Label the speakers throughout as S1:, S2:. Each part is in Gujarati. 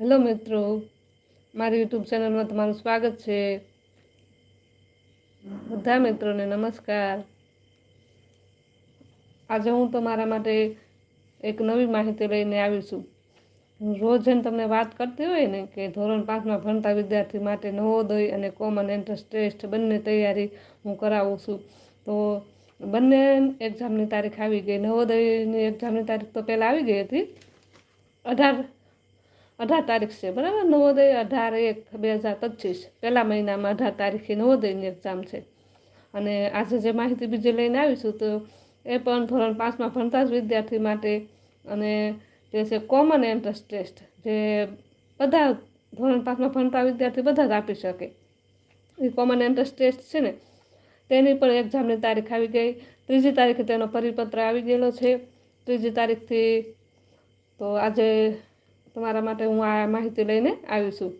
S1: હેલો મિત્રો, મારી યુટ્યુબ ચેનલમાં તમારું સ્વાગત છે. બધા મિત્રોને નમસ્કાર. આજે હું તમારા માટે એક નવી માહિતી લઈને આવી છું. રોજ એમ તમને વાત કરતી હોય ને કે ધોરણ પાંચમાં ભણતા વિદ્યાર્થી માટે નવોદય અને કોમન એન્ટ્રન્સ ટેસ્ટ બંને તૈયારી હું કરાવું છું. તો બંને એક્ઝામની તારીખ આવી ગઈ. નવોદયની એક્ઝામની તારીખ તો પહેલાં આવી ગઈ હતી. અઢાર અઢાર તારીખ છે, બરાબર? નવોદય અઢાર એક બે હજાર પચીસ. પહેલા મહિનામાં અઢાર તારીખે નવોદયની એક્ઝામ છે. અને આજે જે માહિતી બીજી લઈને આવીશું તો એ પણ ધોરણ પાંચમાં ભણતા જ વિદ્યાર્થી માટે અને તે છે કોમન એન્ટ્રન્સ ટેસ્ટ જે બધા ધોરણ પાંચમાં ભણતા વિદ્યાર્થી બધા જ આપી શકે. એ કોમન એન્ટ્રન્સ ટેસ્ટ છે ને, તેની પણ એક્ઝામની તારીખ આવી ગઈ. ત્રીજી તારીખે તેનો પરિપત્ર આવી ગયેલો છે. ત્રીજી તારીખથી તો આજે તમારા માટે હું આ માહિતી લઈને આવી છું.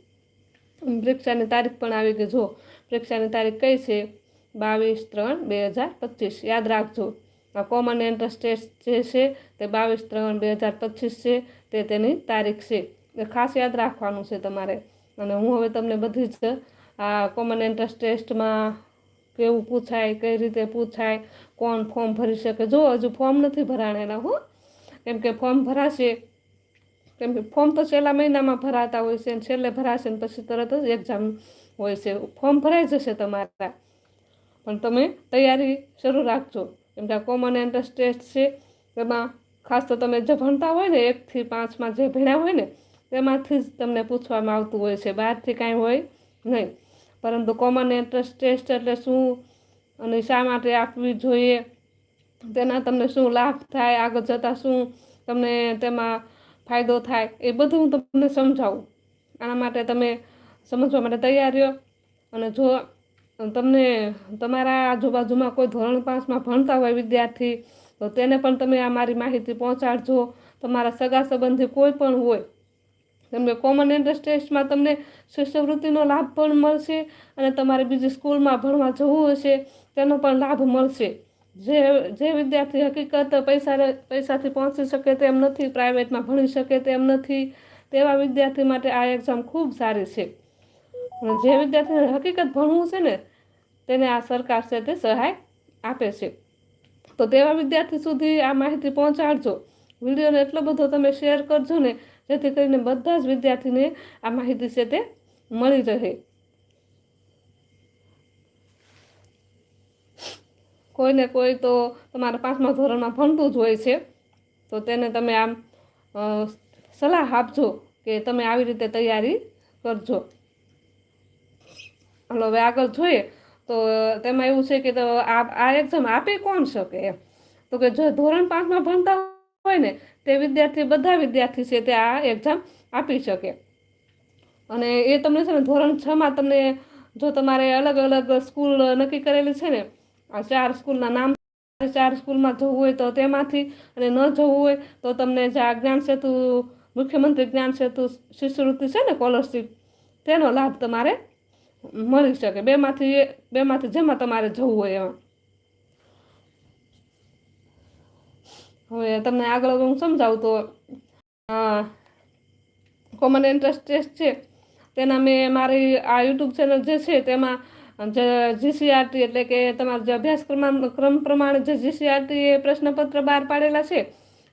S1: પરીક્ષાની તારીખ પણ આવી ગઈ. જો પરીક્ષાની તારીખ કઈ છે? બાવીસ ત્રણ બે હજાર પચીસ. યાદ રાખજો. આ કોમન એન્ટ્રન્સ ટેસ્ટ જે છે તે બાવીસ ત્રણ બે હજાર પચીસ છે. તે તેની તારીખ છે. એ ખાસ યાદ રાખવાનું છે તમારે. અને હું હવે તમને બધી જ આ કોમન એન્ટ્રન્સ ટેસ્ટમાં કેવું પૂછાય, કઈ રીતે પૂછાય, કોણ ફોર્મ ભરી શકે. જો હજુ ફોર્મ નથી ભરાણેલા હો. કેમ કે ફોર્મ ભરાશે કેમ કે ફોર્મ તો છેલ્લા મહિનામાં ભરાતા હોય છે અને છેલ્લે ભરાશે ને પછી તરત જ એક્ઝામ હોય છે. ફોર્મ ભરાઈ જશે તમારા. પણ તમે તૈયારી શરૂ રાખજો. કેમ કે આ કોમન એન્ટ્રન્સ ટેસ્ટ છે. એમાં ખાસ તો તમે જે ભણતા હોય ને એકથી પાંચમાં જે ભણ્યા હોય ને તેમાંથી જ તમને પૂછવામાં આવતું હોય છે. બહારથી કાંઈ હોય નહીં. પરંતુ કોમન એન્ટ્રન્સ ટેસ્ટ એટલે શું? અને શા માટે આપવી જોઈએ? તેના તમને શું લાભ થાય? આગળ જતાં શું? તમને તેમાં ફાયદો થાય, એ બધું હું તમને સમજાવું. આના માટે તમે સમજવા માટે તૈયાર રહ્યો. અને જો તમને તમારા આજુબાજુમાં કોઈ ધોરણ પાંચમાં ભણતા હોય વિદ્યાર્થી, તો તેને પણ તમે આ મારી માહિતી પહોંચાડજો. તમારા સગા સંબંધી કોઈ પણ હોય, તમને કોમન ટેસ્ટમાં તમને શિષ્યવૃત્તિનો લાભ પણ મળશે અને તમારે બીજી સ્કૂલમાં ભણવા જવું હશે, તેનો પણ લાભ મળશે. જે જે વિદ્યાર્થી હકીકત પૈસા પૈસાથી પહોંચી શકે તેમ નથી, પ્રાઇવેટમાં ભણી શકે તેમ નથી, તેવા વિદ્યાર્થી માટે આ એક્ઝામ ખૂબ સારી છે. જે વિદ્યાર્થીને હકીકત ભણવું છે ને, તેને આ સરકાર છે તે સહાય આપે છે. તો તેવા વિદ્યાર્થી સુધી આ માહિતી પહોંચાડજો. વિડીયોને એટલો બધો તમે શેર કરજો ને, જેથી કરીને બધા જ વિદ્યાર્થીને આ માહિતી છે તે મળી રહે. કોઈને કોઈ તો તમારા પાંચમા ધોરણમાં ભણતું જ હોય છે, તો તેને તમે આમ સલાહ આપજો કે તમે આવી રીતે તૈયારી કરજો. હલો, હવે આગળ જોઈએ. તો તેમાં એવું છે કે તો આ એક્ઝામ આપે કોણ શકે એમ? તો કે જો ધોરણ પાંચમાં ભણતા હોય ને, તે વિદ્યાર્થી બધા વિદ્યાર્થી છે તે આ એક્ઝામ આપી શકે. અને એ તમને છે ને ધોરણ છમાં તમને જો તમારે અલગ અલગ સ્કૂલ નક્કી કરેલી છે ને આ ચાર સ્કૂલના નામ ચાર સ્કૂલમાં જવું હોય તો તેમાંથી અને ન જવું હોય તો તમને જે આ જ્ઞાન સેતુ, મુખ્યમંત્રી જ્ઞાન સેતુ શિષ્યવૃત્તિ છે ને સ્કોલરશીપ, તેનો લાભ તમારે મળી શકે. બેમાંથી બેમાંથી જેમાં તમારે જવું હોય એમાં. હવે તમને આગળ હું સમજાવું તો કોમન ઇન્ટરેસ્ટ ટેસ્ટ છે, તેના મેં મારી આ યુટ્યુબ ચેનલ જે છે તેમાં જીસીઆરટી એટલે કે તમારા જે અભ્યાસક્રમ ક્રમ પ્રમાણે જે જીસીઆરટી એ પ્રશ્નપત્ર બહાર પાડેલા છે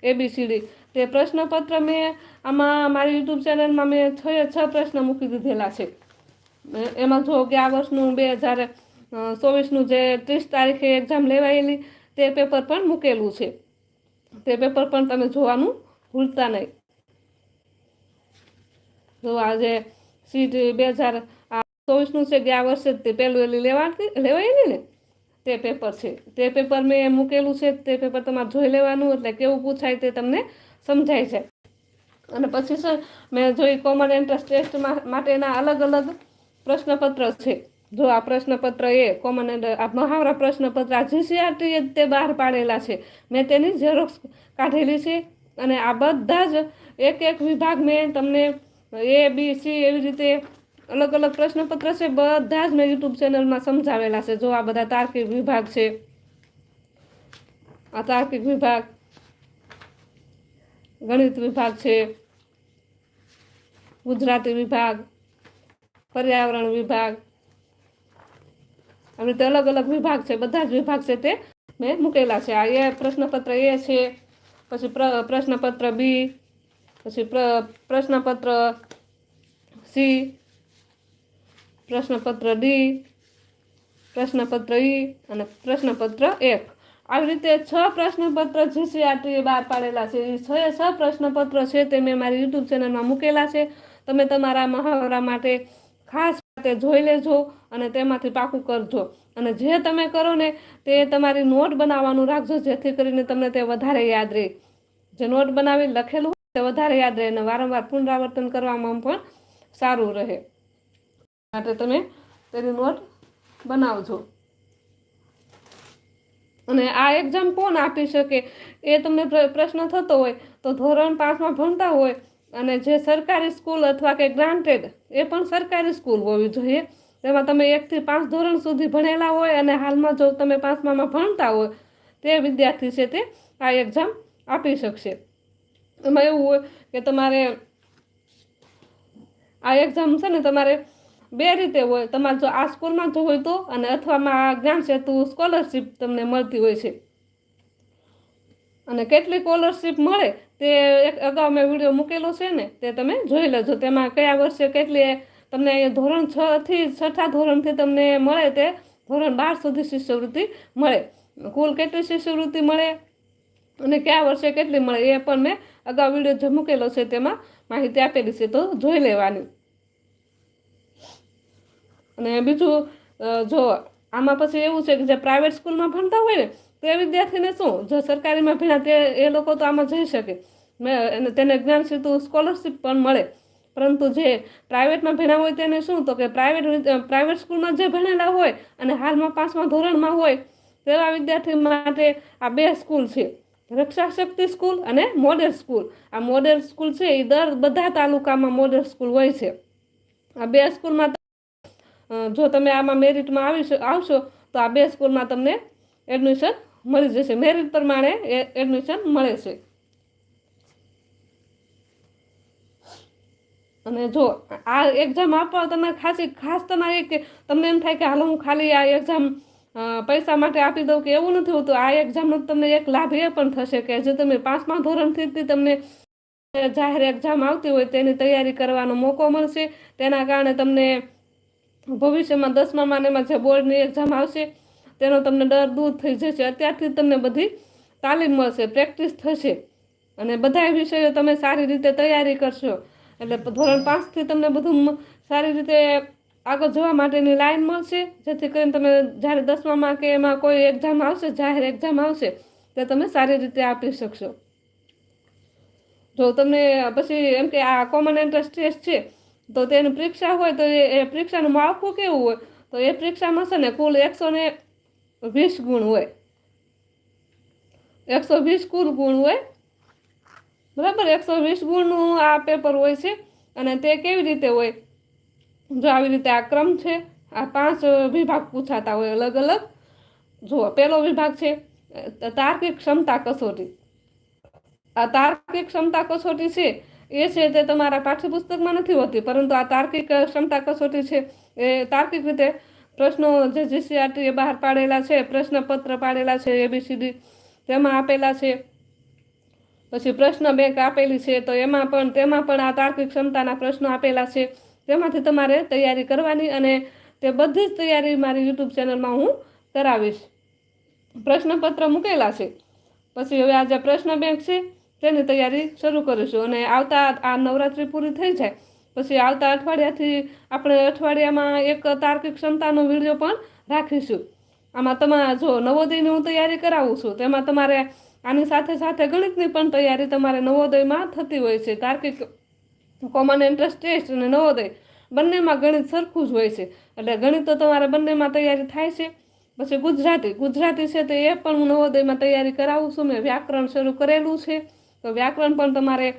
S1: એબીસીડી તે પ્રશ્નપત્ર મેં આમાં મારી યુટ્યુબ ચેનલમાં મેં છ છ પ્રશ્ન મૂકી દીધેલા છે. એમાં જો કે આ વર્ષનું બે હજાર ચોવીસનું જે ત્રીસ તારીખે એક્ઝામ લેવાયેલી, તે પેપર પણ મૂકેલું છે. તે પેપર પણ તમે જોવાનું ભૂલતા નહીં. જો આજે સીટ બે હજાર ચોવીસનું છે ગયા વર્ષે તે પહેલું એલી લેવાતી લેવાયેલી ને? તે પેપર છે. તે પેપર મેં મૂકેલું છે. તે પેપર તમારે જોઈ લેવાનું, એટલે કેવું પૂછાય તે તમને સમજાય છે અને પછી સર મેં જોઈ કોમન એન્ટ્રન્સ ટેસ્ટ માટેના અલગ અલગ પ્રશ્નપત્ર છે. જો આ પ્રશ્નપત્ર એ કોમન આ મહાવરા પ્રશ્નપત્ર, આ જીસીઆરટી તે બહાર પાડેલા છે. મેં તેની ઝેરોક્ષ કાઢેલી છે અને આ બધા જ એક એક વિભાગ મેં તમને એ બી સી એવી રીતે અલગ અલગ પ્રશ્નપત્ર છે, બધા જ મેં યુટ્યુબ ચેનલમાં સમજાવેલા છે. જો આ બધા તાર્કિક વિભાગ છે, આ તાર્કિક વિભાગ, ગણિત વિભાગ છે, ગુજરાતી વિભાગ, પર્યાવરણ વિભાગ આવી રીતે અલગ અલગ વિભાગ છે, બધા જ વિભાગ છે તે મેં મૂકેલા છે. આ એ પ્રશ્નપત્ર એ છે, પછી પ્ર, પ્રશ્નપત્ર બી, પછી પ્ર, પ્રશ્નપત્ર સી પ્રશ્નપત્ર ડી પ્રશ્નપત્ર ઈ અને પ્રશ્નપત્ર એક આવી રીતે છ પ્રશ્નપત્ર જીસીઆરટીએ બહાર પાડેલા છે, એ છ છ પ્રશ્નપત્ર છે તે મેં મારી યુટ્યુબ ચેનલમાં મૂકેલા છે. તમે તમારા મહાવરા માટે ખાસ તે જોઈ લેજો અને તેમાંથી પાકું કરજો. અને જે તમે કરો ને તે તમારી નોટ બનાવવાનું રાખજો, જેથી કરીને તમને તે વધારે યાદ રહે. જે નોટ બનાવી લખેલું તે વધારે યાદ રહે અને વારંવાર પુનરાવર્તન કરવામાં પણ સારું રહે. માટે તમે તેની નોટ બનાવજો. અને આ એક્ઝામ કોણ આપી શકે? એ તમને પ્ર- પ્રશ્ન થતો હોય તો ધોરણ પાંચમાં ભણતા હોય અને જે સરકારી સ્કૂલ અથવા કે ગ્રાન્ટેડ એ પણ સરકારી સ્કૂલ હોવી જોઈએ. તેમાં તમે એકથી પાંચ ધોરણ સુધી ભણેલા હોય અને હાલમાં જો તમે પાંચમામાં ભણતા હોય, તે વિદ્યાર્થી છે તે આ એક્ઝામ આપી શકશે. એમાં એવું હોય કે તમારે આ એક્ઝામ છે ને તમારે બે રીતે હોય. તમારે જો આ સ્કૂલમાં જો હોય તો અને અથવામાં જ્ઞાન સેતુ સ્કોલરશીપ તમને મળતી હોય છે. અને કેટલી સ્કોલરશીપ મળે તે એક અગાઉ મેં વીડિયો મૂકેલો છે ને, તે તમે જોઈ લેજો. તેમાં કયા વર્ષે કેટલી તમને ધોરણ છ થી છઠ્ઠા ધોરણથી તમને મળે તે ધોરણ બાર સુધી શિષ્યવૃત્તિ મળે. કુલ કેટલી શિષ્યવૃત્તિ મળે અને કયા વર્ષે કેટલી મળે એ પણ મેં અગાઉ વીડિયો જે મૂકેલો છે તેમાં માહિતી આપેલી છે. તો જોઈ લેવાની. અને બીજું જો આમાં પછી એવું છે કે જે પ્રાઇવેટ સ્કૂલમાં ભણતા હોય ને, તે વિદ્યાર્થીને શું? જો સરકારીમાં ભણ્યા તે, એ લોકો તો આમાં જઈ શકે. મેં તેને જ્ઞાન સેતુ સ્કોલરશીપ પણ મળે. પરંતુ જે પ્રાઇવેટમાં ભણ્યા હોય તેને શું? તો કે પ્રાઇવેટ પ્રાઇવેટ સ્કૂલમાં જે ભણેલા હોય અને હાલમાં પાંચમા ધોરણમાં હોય, તેવા વિદ્યાર્થી માટે આ બે સ્કૂલ છે. રક્ષા શક્તિ સ્કૂલ અને મોડેલ સ્કૂલ આ મોડેલ સ્કૂલ છે એ દર બધા તાલુકામાં મોડેલ સ્કૂલ હોય છે. આ બે સ્કૂલમાં જો તમે આમાં મેરિટમાં આવી આવશો, તો આ બે સ્કૂલમાં તમને એડમિશન મળી જશે. મેરિટ પ્રમાણે એડમિશન મળે છે. અને જો, આ એક્ઝામ આપવા તમારે ખાસી, ખાસ તમારે એક તમને એમ થાય કે હાલો હું ખાલી આ એક્ઝામ પૈસા માટે આપી દઉં કે એવું નથી હોતું. આ એક્ઝામનો તમને એક લાભ એ પણ થશે કે જે તમે પાંચમા ધોરણથી તમને જાહેર એક્ઝામ આવતી હોય તેની તૈયારી કરવાનો મોકો મળશે. તેના કારણે તમને ભવિષ્યમાં દસમામાં ને એમાં જે બોર્ડની એક્ઝામ આવશે, તેનો તમને ડર દૂર થઈ જશે. અત્યારથી તમને બધી તાલીમ મળશે, પ્રેક્ટિસ થશે. અને બધા વિષયો તમે સારી રીતે તૈયારી કરશો. એટલે ધોરણ પાંચથી તમને બધું સારી રીતે આગળ જવા માટેની લાઈન મળશે. જેથી કરીને તમે જ્યારે દસમામાં કે એમાં કોઈ એક્ઝામ આવશે, જાહેર એક્ઝામ આવશે, તે તમે સારી રીતે આપી શકશો. જો તમને પછી એમ કે આ કોમન એન્ટ્રન્સ ટેસ્ટ છે તો તેની પરીક્ષા હોય તો એ પરીક્ષાનું માળખું કેવું હોય? તો એ પરીક્ષામાં છે ને કુલ એકસો ને વીસ ગુણ હોય. એકસો વીસ કુલ ગુણ હોય. બરાબર? એકસો વીસ ગુણનું આ પેપર હોય છે. અને તે કેવી રીતે હોય? જો આવી રીતે આ ક્રમ છે, આ પાંચ વિભાગ પૂછાતા હોય અલગ અલગ. જુઓ પહેલો વિભાગ છે, તાર્કિક ક્ષમતા કસોટી. આ તાર્કિક ક્ષમતા કસોટી છે એ છે તે તમારા પાઠ્યપુસ્તકમાં નથી હોતી, પરંતુ આ તાર્કિક ક્ષમતા કસોટી છે. એ તાર્કિક રીતે પ્રશ્નો જે જીસીઆરટીએ બહાર પાડેલા છે, પ્રશ્નપત્ર પાડેલા છે એબીસીડી તેમાં આપેલા છે, પછી પ્રશ્ન બેંક આપેલી છે, તો એમાં પણ, તેમાં પણ આ તાર્કિક ક્ષમતાના પ્રશ્નો આપેલા છે. તેમાંથી તમારે તૈયારી કરવાની અને તે બધી જ તૈયારી મારી યુટ્યુબ ચેનલમાં હું કરાવીશ. પ્રશ્નપત્ર મૂકેલા છે. પછી હવે આ જે પ્રશ્ન બેંક છે તેની તૈયારી શરૂ કરીશું અને આવતા આ નવરાત્રિ પૂરી થઈ જાય પછી આવતા અઠવાડિયાથી આપણે અઠવાડિયામાં એક તાર્કિક ક્ષમતાનો વીડિયો પણ રાખીશું. આમાં તમારે જો નવોદયની હું તૈયારી કરાવું છું, તેમાં તમારે આની સાથે સાથે ગણિતની પણ તૈયારી તમારે નવોદયમાં થતી હોય છે. તાર્કિક કોમન એન્ટ્રન્સ ટેસ્ટ અને નવોદય બંનેમાં ગણિત સરખું જ હોય છે. એટલે ગણિત તો તમારે બંનેમાં તૈયારી થાય છે. પછી ગુજરાતી ગુજરાતી છે તો એ પણ હું નવોદયમાં તૈયારી કરાવું છું. મેં વ્યાકરણ શરૂ કરેલું છે. તો વ્યાકરણ પણ તમારે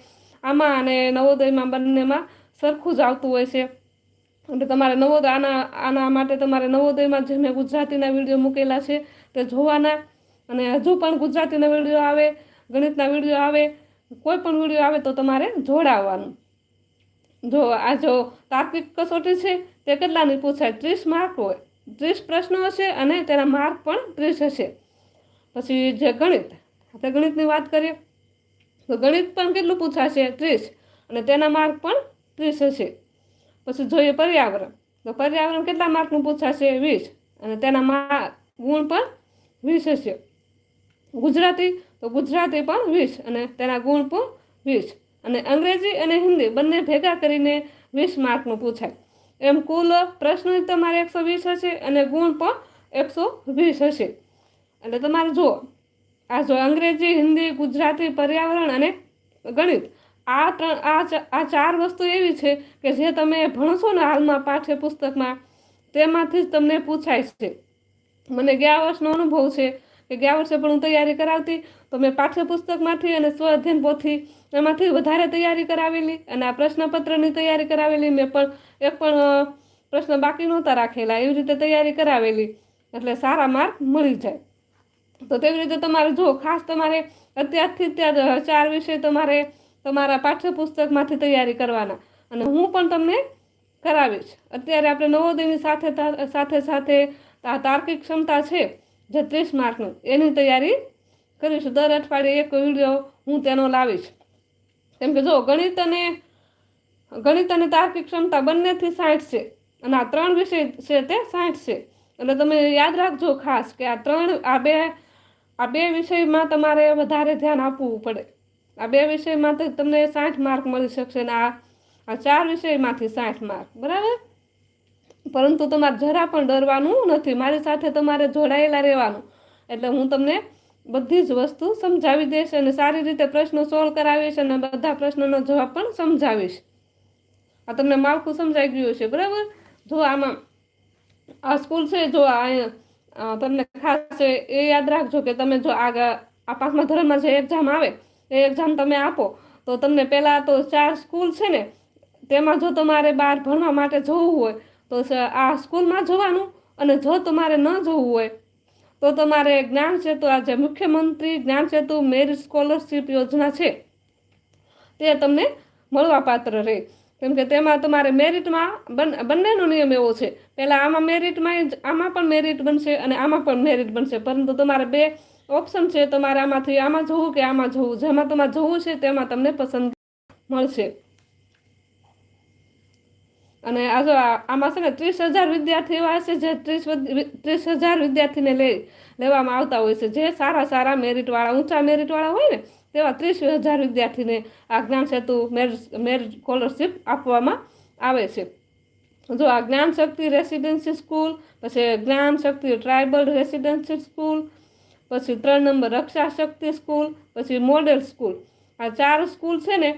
S1: આમાં અને નવોદયમાં બંનેમાં સરખું જ આવતું હોય છે. એટલે તમારે નવોદય આના આના માટે તમારે નવોદયમાં જે મેં ગુજરાતીના વીડિયો મૂકેલા છે તે જોવાના. અને હજુ પણ ગુજરાતીના વીડિયો આવે, ગણિતના વીડિયો આવે, કોઈ પણ વીડિયો આવે તો તમારે જોડાવવાનું જો આ જો તાર્કિક કસોટી છે તે કેટલાની પૂછાય? ત્રીસ માર્ક હોય. ત્રીસ પ્રશ્નો હશે અને તેના માર્ક પણ ત્રીસ હશે. પછી જે ગણિત, આપણે ગણિતની વાત કરીએ. તો ગણિત પણ કેટલું પૂછાશે? ત્રીસ. અને તેના માર્ક પણ ત્રીસ હશે. પછી જોઈએ પર્યાવરણ. તો પર્યાવરણ કેટલા માર્કનું પૂછાશે? વીસ. અને તેના મા, ગુણ પણ વીસ હશે. ગુજરાતી, તો ગુજરાતી પણ વીસ. અને તેના ગુણ પણ વીસ. અને અંગ્રેજી અને હિન્દી બંને ભેગા કરીને વીસ માર્કનું પૂછાય. એમ કુલ પ્રશ્ન તમારે એકસો વીસ હશે અને ગુણ પણ એકસો વીસ હશે. એટલે તમારે જુઓ. આ જો અંગ્રેજી, હિન્દી, ગુજરાતી, પર્યાવરણ અને ગણિત, આ ત્રણ, આ ચાર વસ્તુ એવી છે કે જે તમે ભણશો ને હાલમાં પાઠ્યપુસ્તકમાં, તેમાંથી જ તમને પૂછાય છે. મને ગયા વર્ષનો અનુભવ છે કે ગયા વર્ષે પણ હું તૈયારી કરાવતી, તો મેં પાઠ્યપુસ્તકમાંથી અને સ્વ અધ્યયન પોથી એમાંથી વધારે તૈયારી કરાવેલી અને આ પ્રશ્નપત્રની તૈયારી કરાવેલી. મેં પણ એક પણ પ્રશ્ન બાકી નહોતા રાખેલા. એવી રીતે તૈયારી કરાવેલી. એટલે સારા માર્ક મળી જાય. તો તેવી રીતે તમારે જો ખાસ તમારે અત્યારથી જ ત્યાં ચાર વિષય તમારે તમારા પાઠ્યપુસ્તકમાંથી તૈયારી કરવાના. અને હું પણ તમને કરાવીશ. અત્યારે આપણે નવોદયની સાથે સાથે સાથે આ તાર્કિક ક્ષમતા છે જે ત્રીસ માર્કનું, એની તૈયારી કરીશું. દર અઠવાડિયે એક વીડિયો હું તેનો લાવીશ. કેમ કે જો ગણિત અને ગણિત અને તાર્કિક ક્ષમતા બંનેથી સાઠ છે અને આ ત્રણ વિષય છે તે સાઠ છે. એટલે તમે યાદ રાખજો ખાસ કે આ ત્રણ, આ બે આ બે વિષયમાં તમારે વધારે ધ્યાન આપવું પડે. આ બે વિષયમાં તો તમને સાઠ માર્ક મળી શકશે ને આ આ ચાર વિષયમાંથી સાઠ માર્ક, બરાબર? પરંતુ તમારે જરા પણ ડરવાનું નથી. મારી સાથે તમારે જોડાયેલા રહેવાનું. એટલે હું તમને બધી જ વસ્તુ સમજાવી દઈશ અને સારી રીતે પ્રશ્નો સોલ્વ કરાવીશ અને બધા પ્રશ્નોનો જવાબ પણ સમજાવીશ. આ તમને માળખું સમજાઈ ગયું છે બરાબર? જો આમાં, આ સ્કૂલ છે, જો આ અહીંયા તમને ખાસ એ યાદ રાખજો કે તમે જો આગળ આ પાંચમા ધોરણમાં જે એક્ઝામ આવે, એ એક્ઝામ તમે આપો. તો તમને પહેલાં તો ચાર સ્કૂલ છે ને, તેમાં જો તમારે બહાર ભણવા માટે જવું હોય, તો આ સ્કૂલમાં જવાનું અને જો તમારે ન જવું હોય, તો તમારે જ્ઞાન સેતુ, આ જે મુખ્યમંત્રી જ્ઞાન સેતુ મેરિટ સ્કોલરશીપ યોજના છે, તે તમને મળવાપાત્ર રહે. કેમ કે તેમાં તમારે મેરિટમાં બન- બંનેનો નિયમ એવો છે. પહેલાં આમાં મેરિટમાં આમાં પણ મેરિટ બનશે અને આમાં પણ મેરિટ બનશે. પરંતુ તમારે બે ઓપ્શન છે. તમારે આમાંથી આમાં જવું કે આમાં જવું? જેમાં તમારે જવું છે તેમાં તમને પસંદ મળશે. અને આ જો આમાં છે ને ત્રીસ હજાર વિદ્યાર્થી એવા હશે જે ત્રીસ ત્રીસ હજાર વિદ્યાર્થીને લઈ લેવામાં આવતા હોય છે. જે સારા સારા મેરિટવાળા ઊંચા મેરિટવાળા હોય ને તેવા ત્રીસ હજાર વિદ્યાર્થીને આ જ્ઞાન સેતુ મેરિટ મેરિટ સ્કોલરશિપ આપવામાં આવે છે. જો આ જ્ઞાન શક્તિ રેસિડેન્સી સ્કૂલ, પછી જ્ઞાન શક્તિ ટ્રાઇબલ રેસિડેન્સી સ્કૂલ, પછી ત્રણ નંબર રક્ષા શક્તિ સ્કૂલ, પછી મોડેલ સ્કૂલ. આ ચાર સ્કૂલ છે ને,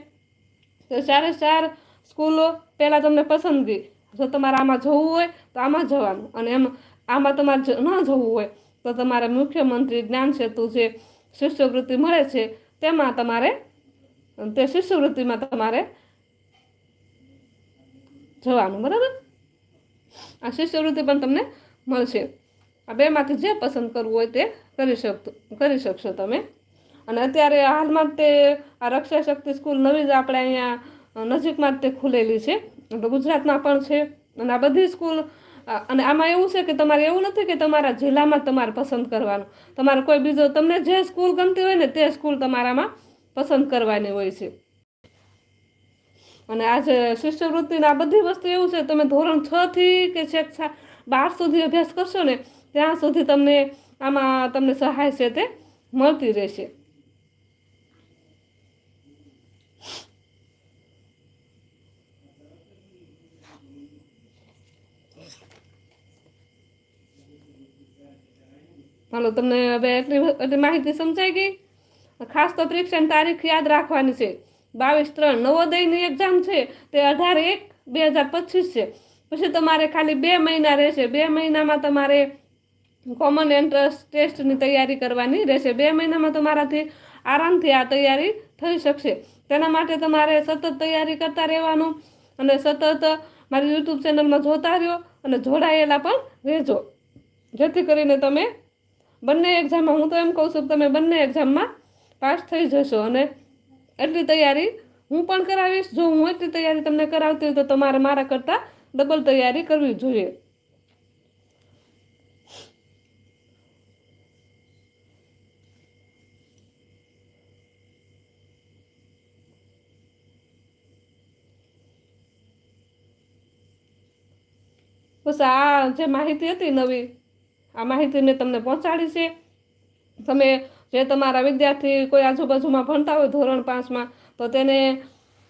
S1: તો ચારે ચાર સ્કૂલો પહેલાં તમને પસંદગી. જો તમારે આમાં જવું હોય, તો આમાં જવાનું. અને એમ, આમાં તમારે ન જવું હોય, તો તમારે મુખ્યમંત્રી જ્ઞાન સેતુ જે શિષ્યવૃત્તિ મળે છે તેમાં તમારે, તે શિષ્યવૃત્તિમાં તમારે જવાનું, બરાબર? આ શિષ્યવૃત્તિ પણ તમને મળશે. આ બેમાંથી જે પસંદ કરવું હોય તે કરી શકતો કરી શકશો તમે. અને અત્યારે હાલમાં તે આ રક્ષા શક્તિ સ્કૂલ નવી જ આપણે અહીંયા નજીકમાં જ તે ખુલેલી છે. એટલે ગુજરાતમાં પણ છે. અને આ બધી સ્કૂલ અને આમાં એવું છે કે તમારે એવું નથી કે તમારા જિલ્લામાં તમારે પસંદ કરવાનું. તમારે કોઈ બીજો, તમને જે સ્કૂલ ગમતી હોય ને તે સ્કૂલ તમારામાં પસંદ કરવાની હોય છે. અને આજે શિષ્યવૃત્તિને આ બધી વસ્તુ એવું છે, તમે ધોરણ છ થી કે છેક બાર સુધી અભ્યાસ કરશો ને, ત્યાં સુધી તમને આમાં તમને સહાય છે તે મળતી રહેશે. હાલો, તમને હવે એટલી એટલી માહિતી સમજાઈ ગઈ? ખાસ તો પરીક્ષાની તારીખ યાદ રાખવાની છે. બાવીસ ત્રણ, નવોદયની એક્ઝામ છે, તે અઢાર એક બે હજાર પચીસ છે. પછી તમારે ખાલી બે મહિના રહેશે. બે મહિનામાં તમારે કોમન એન્ટ્રન્સ ટેસ્ટની તૈયારી કરવાની રહેશે. બે મહિનામાં તમારાથી આરામથી આ તૈયારી થઈ શકશે. તેના માટે તમારે સતત તૈયારી કરતા રહેવાનું અને સતત મારી યુટ્યુબ ચેનલમાં જોતા રહ્યો અને જોડાયેલા પણ રહેજો. જેથી કરીને તમે બંને એક્ઝામમાં હું તો એમ કહું છું તમે બંને એક્ઝામમાં પાસ થઈ જશો અને એટલી તૈયારી હું પણ કરાવીશ. જો હું એટલી તૈયારી તમને કરાવતી હોય તો તમારે મારા કરતાં ડબલ તૈયારી કરવી જોઈએ. બસ આ જે માહિતી હતી નવી આ માહિતી મેં તમને પહોંચાડી છે. તમે જે તમારા વિદ્યાર્થી કોઈ આજુબાજુમાં ભણતા હોય ધોરણ પાંચમાં, તો તેને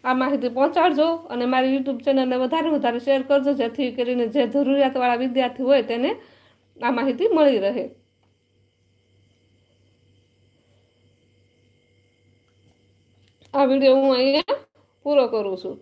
S1: આ માહિતી પહોંચાડજો અને મારી યુટ્યુબ ચેનલને વધારે વધારે શેર કરજો, જેથી કરીને જે જરૂરિયાતવાળા વિદ્યાર્થી હોય તેને આ માહિતી મળી રહે. આ વીડિયો હું અહીંયા પૂરો કરું છું.